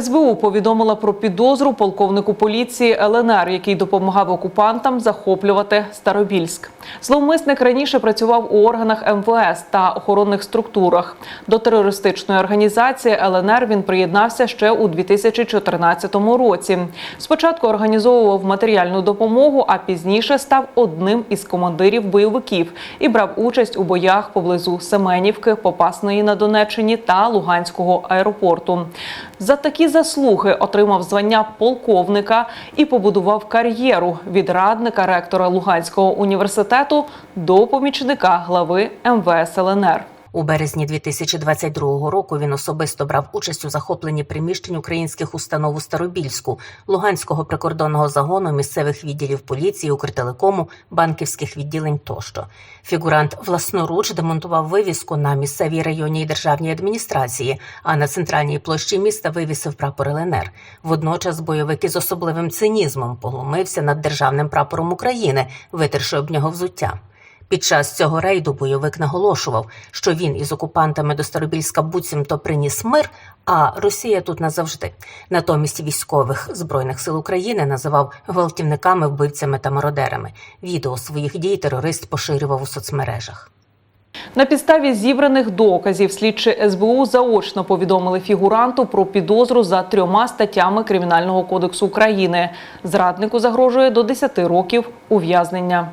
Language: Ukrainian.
СБУ повідомила про підозру полковнику поліції ЛНР, який допомагав окупантам захоплювати Старобільськ. Зловмисник раніше працював у органах МВС та охоронних структурах. До терористичної організації ЛНР він приєднався ще у 2014 році. Спочатку організовував матеріальну допомогу, а пізніше став одним із командирів бойовиків і брав участь у боях поблизу Семенівки, Попасної на Донеччині та Луганського аеропорту. За такі заслуги отримав звання полковника і побудував кар'єру від радника ректора Луганського університету до помічника глави МВС ЛНР. У березні 2022 року він особисто брав участь у захопленні приміщень українських установ у Старобільську, Луганського прикордонного загону, місцевих відділів поліції, Укртелекому, банківських відділень тощо. Фігурант власноруч демонтував вивіску на місцевій районній державній адміністрації, а на центральній площі міста вивісив прапор ЛНР. Водночас бойовик із особливим цинізмом поглумився над державним прапором України, витерши об нього взуття. Під час цього рейду бойовик наголошував, що він із окупантами до Старобільська буцімто приніс мир, а Росія тут назавжди. Натомість військових збройних сил України називав гвалтівниками, вбивцями та мародерами. Відео своїх дій терорист поширював у соцмережах. На підставі зібраних доказів слідчі СБУ заочно повідомили фігуранту про підозру за трьома статтями Кримінального кодексу України. Зраднику загрожує до 10 років ув'язнення.